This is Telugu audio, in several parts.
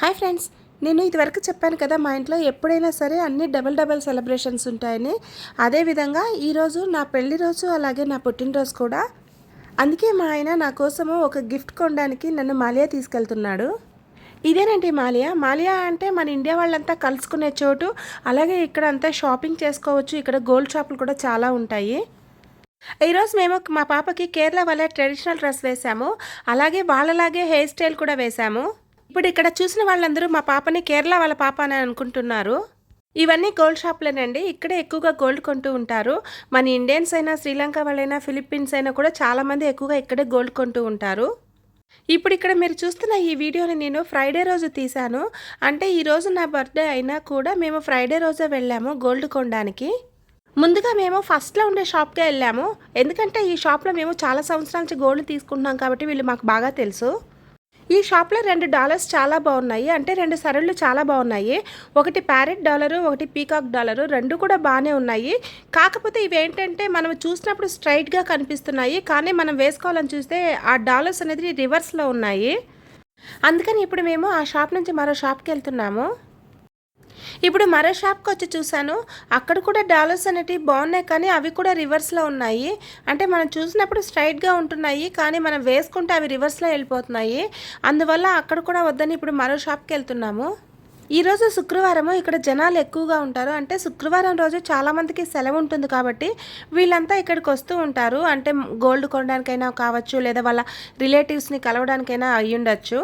హాయ్ ఫ్రెండ్స్ నేను ఇదివరకు చెప్పాను కదా మా ఇంట్లో ఎప్పుడైనా సరే అన్ని డబల్ డబల్ సెలబ్రేషన్స్ ఉంటాయని. అదేవిధంగా ఈరోజు నా పెళ్ళి రోజు అలాగే నా పుట్టినరోజు కూడా. అందుకే మా ఆయన నా కోసము ఒక గిఫ్ట్ కొనడానికి నన్ను మాలియా తీసుకెళ్తున్నాడు. ఇదేనండి మాలియా? మాలియా అంటే మన ఇండియా వాళ్ళంతా కలుసుకునే చోటు అలాగే ఇక్కడ అంతా షాపింగ్ చేసుకోవచ్చు ఇక్కడ గోల్డ్ షాపులు కూడా చాలా ఉంటాయి. ఈరోజు మేము మా పాపకి కేరళ వాళ్ళ ట్రెడిషనల్ డ్రెస్ వేసాము అలాగే వాళ్ళలాగే హెయిర్ స్టైల్ కూడా వేసాము. ఇప్పుడు ఇక్కడ చూసిన వాళ్ళందరూ మా పాపని కేరళ వాళ్ళ పాప అని అనుకుంటున్నారు. ఇవన్నీ గోల్డ్ షాప్లేనండి. ఇక్కడే ఎక్కువగా గోల్డ్ కొంటూ ఉంటారు. మన ఇండియన్స్ అయినా శ్రీలంక వాళ్ళైనా ఫిలిప్పీన్స్ అయినా కూడా చాలామంది ఎక్కువగా ఇక్కడే గోల్డ్ కొంటూ ఉంటారు. ఇప్పుడు ఇక్కడ మీరు చూస్తున్న ఈ వీడియోని నేను ఫ్రైడే రోజు తీశాను. అంటే ఈరోజు నా బర్త్డే అయినా కూడా మేము ఫ్రైడే రోజే వెళ్ళాము గోల్డ్ కొనడానికి. ముందుగా మేము ఫస్ట్లో ఉండే షాప్కే వెళ్ళాము. ఎందుకంటే ఈ షాప్లో మేము చాలా సంవత్సరాల నుంచి గోల్డ్ తీసుకుంటున్నాం కాబట్టి వీళ్ళు మాకు బాగా తెలుసు. ఈ షాప్లో రెండు డాలర్స్ చాలా బాగున్నాయి అంటే రెండు సరళ్ళు చాలా బాగున్నాయి ఒకటి ప్యారెట్ డాలరు ఒకటి పీకాక్ డాలరు రెండు కూడా బాగానే ఉన్నాయి. కాకపోతే ఇవి ఏంటంటే మనం చూసినప్పుడు స్ట్రైట్గా కనిపిస్తున్నాయి. కానీ మనం వేసుకోవాలని చూస్తే ఆ డాలర్స్ అనేది రివర్స్లో ఉన్నాయి. అందుకని ఇప్పుడు మేము ఆ షాప్ నుంచి మరో షాప్కి వెళ్తున్నాము. ఇప్పుడు మరో షాప్కి వచ్చి చూశాను. అక్కడ కూడా డాలర్స్ అనేటివి బాగున్నాయి కానీ అవి కూడా రివర్స్లో ఉన్నాయి. అంటే మనం చూసినప్పుడు స్ట్రైట్గా ఉంటున్నాయి కానీ మనం వేసుకుంటే అవి రివర్స్లో వెళ్ళిపోతున్నాయి. అందువల్ల అక్కడ కూడా వద్దని ఇప్పుడు మరో షాప్కి వెళ్తున్నాము. ఈరోజు శుక్రవారము ఇక్కడ జనాలు ఎక్కువగా ఉంటారు. అంటే శుక్రవారం రోజు చాలామందికి సెలవు ఉంటుంది కాబట్టి వీళ్ళంతా ఇక్కడికి వస్తూ ఉంటారు. అంటే గోల్డ్ కొనడానికైనా కావచ్చు లేదా వాళ్ళ రిలేటివ్స్ని కలవడానికైనా అయ్యుండొచ్చు.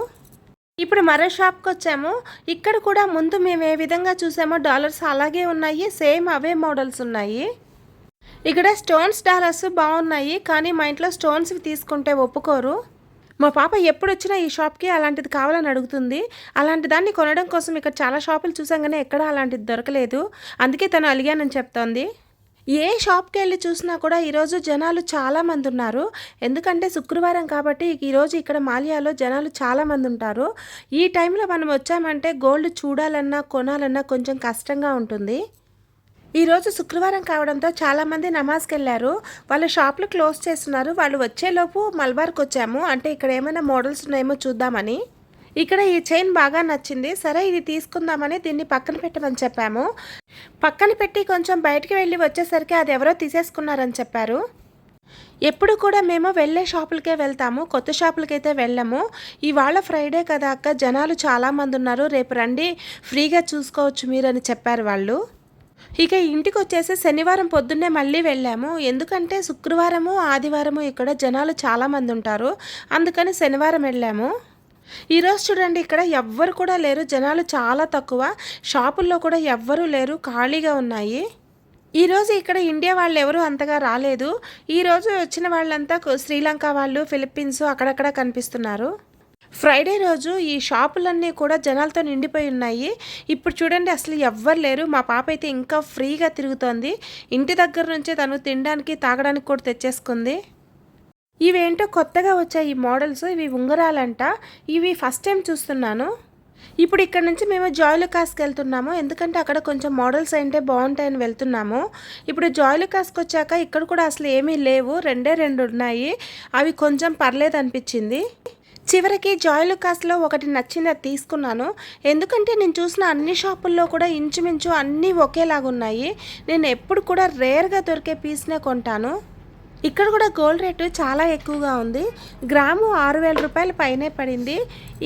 ఇప్పుడు మరో షాప్కి వచ్చాము ఇక్కడ కూడా ముందు మేము ఏ విధంగా చూసామో డాలర్స్ అలాగే ఉన్నాయి సేమ్ అవే మోడల్స్ ఉన్నాయి. ఇక్కడ స్టోన్స్ డాలర్స్ బాగున్నాయి కానీ మా ఇంట్లో స్టోన్స్ తీసుకుంటే ఒప్పుకోరు. మా పాప ఎప్పుడు వచ్చినా ఈ షాప్కి అలాంటిది కావాలని అడుగుతుంది. అలాంటి దాన్ని కొనడం కోసం ఇక్కడ చాలా షాపులు చూసాం కానీ ఎక్కడా అలాంటిది దొరకలేదు. అందుకే తను అలిగానని చెప్తోంది. ఏ షాప్కి వెళ్ళి చూసినా కూడా ఈరోజు జనాలు చాలామంది ఉన్నారు. ఎందుకంటే శుక్రవారం కాబట్టి ఈరోజు ఇక్కడ మాలియాలో జనాలు చాలామంది ఉంటారు. ఈ టైంలో మనం వచ్చామంటే గోల్డ్ చూడాలన్నా కొనాలన్నా కొంచెం కష్టంగా ఉంటుంది. ఈరోజు శుక్రవారం కావడంతో చాలామంది నమాజ్కి వెళ్ళారు. వాళ్ళ షాపులు క్లోజ్ చేస్తున్నారు. వాళ్ళు వచ్చేలోపు మల్బార్కి వచ్చాము. అంటే ఇక్కడ ఏమైనా మోడల్స్ ఉన్నాయేమో చూద్దామని. ఇక్కడ ఈ చైన్ బాగా నచ్చింది. సరే ఇది తీసుకుందామని దీన్ని పక్కన పెట్టమని చెప్పాము. పక్కన పెట్టి కొంచెం బయటికి వెళ్ళి వచ్చేసరికి అది ఎవరో తీసేసుకున్నారని చెప్పారు. ఎప్పుడు కూడా మేము వెళ్ళే షాపులకే వెళ్తాము. కొత్త షాపులకైతే వెళ్ళము. ఇవాళ ఫ్రైడే కదా అక్క. జనాలు చాలామంది ఉన్నారు. రేపు రండి ఫ్రీగా చూసుకోవచ్చు మీరు అని చెప్పారు వాళ్ళు. ఇక ఇంటికి వచ్చేసి శనివారం పొద్దున్నే మళ్ళీ వెళ్ళాము. ఎందుకంటే శుక్రవారము ఆదివారము ఇక్కడ జనాలు చాలామంది ఉంటారు. అందుకని శనివారం వెళ్ళాము. ఈరోజు చూడండి ఇక్కడ ఎవ్వరు కూడా లేరు. జనాలు చాలా తక్కువ. షాపుల్లో కూడా ఎవ్వరూ లేరు. ఖాళీగా ఉన్నాయి. ఈరోజు ఇక్కడ ఇండియా వాళ్ళు ఎవరు అంతగా రాలేదు. ఈరోజు వచ్చిన వాళ్ళంతా శ్రీలంక వాళ్ళు ఫిలిప్పీన్స్ అక్కడక్కడ కనిపిస్తున్నారు. ఫ్రైడే రోజు ఈ షాపులన్నీ కూడా జనాలతో నిండిపోయి ఉన్నాయి. ఇప్పుడు చూడండి అసలు ఎవ్వరు లేరు. మా పాప అయితే ఇంకా ఫ్రీగా తిరుగుతోంది. ఇంటి దగ్గర నుంచే తను తినడానికి తాగడానికి కూడా తెచ్చేసుకుంది. ఇవేంటో కొత్తగా వచ్చాయి ఈ మోడల్స్ ఇవి ఉంగరాలంట. ఇవి ఫస్ట్ టైం చూస్తున్నాను. ఇప్పుడు ఇక్కడ నుంచి మేము జాయ్లుకాస్కి వెళ్తున్నాము. ఎందుకంటే అక్కడ కొంచెం మోడల్స్ అంటే బాగుంటాయని వెళ్తున్నాము. ఇప్పుడు జాయ్లుకాస్కి వచ్చాక ఇక్కడ కూడా అసలు ఏమీ లేవు. రెండే రెండు ఉన్నాయి. అవి కొంచెం పర్లేదు అనిపించింది. చివరికి జాయిలుకాస్లో ఒకటి నచ్చింది అది తీసుకున్నాను. ఎందుకంటే నేను చూసిన అన్ని షాపుల్లో కూడా ఇంచుమించు అన్నీ ఒకేలాగా ఉన్నాయి నేను ఎప్పుడు కూడా రేర్గా దొరికే పీస్నే కొంటాను. ఇక్కడ కూడా గోల్డ్ రేటు చాలా ఎక్కువగా ఉంది. గ్రాము ఆరు వేల రూపాయల పైనే పడింది.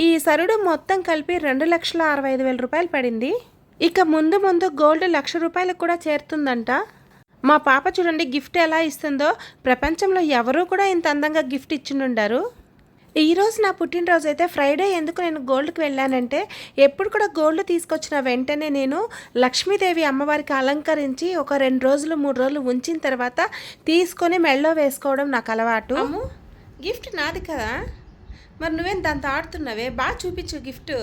ఈ సరుడు మొత్తం కలిపి రెండు లక్షల అరవై ఐదు వేల రూపాయలు పడింది. ఇక ముందు ముందు గోల్డ్ లక్ష రూపాయలకు కూడా చేరుతుందంట. మా పాప చూడండి గిఫ్ట్ ఎలా ఇస్తుందో. ప్రపంచంలో ఎవరూ కూడా ఇంత అందంగా గిఫ్ట్ ఇచ్చిండుండారు. ఈరోజు నా పుట్టినరోజు అయితే ఫ్రైడే ఎందుకు నేను గోల్డ్కి వెళ్ళానంటే ఎప్పుడు కూడా గోల్డ్ తీసుకొచ్చిన వెంటనే నేను లక్ష్మీదేవి అమ్మవారికి అలంకరించి ఒక రెండు రోజులు మూడు రోజులు ఉంచిన తర్వాత తీసుకొని మెళ్ళో వేసుకోవడం నాకు అలవాటు. గిఫ్ట్ నాది కదా. మరి నువ్వేం దాంతో ఆడుతున్నావే? బాగా చూపించు గిఫ్ట్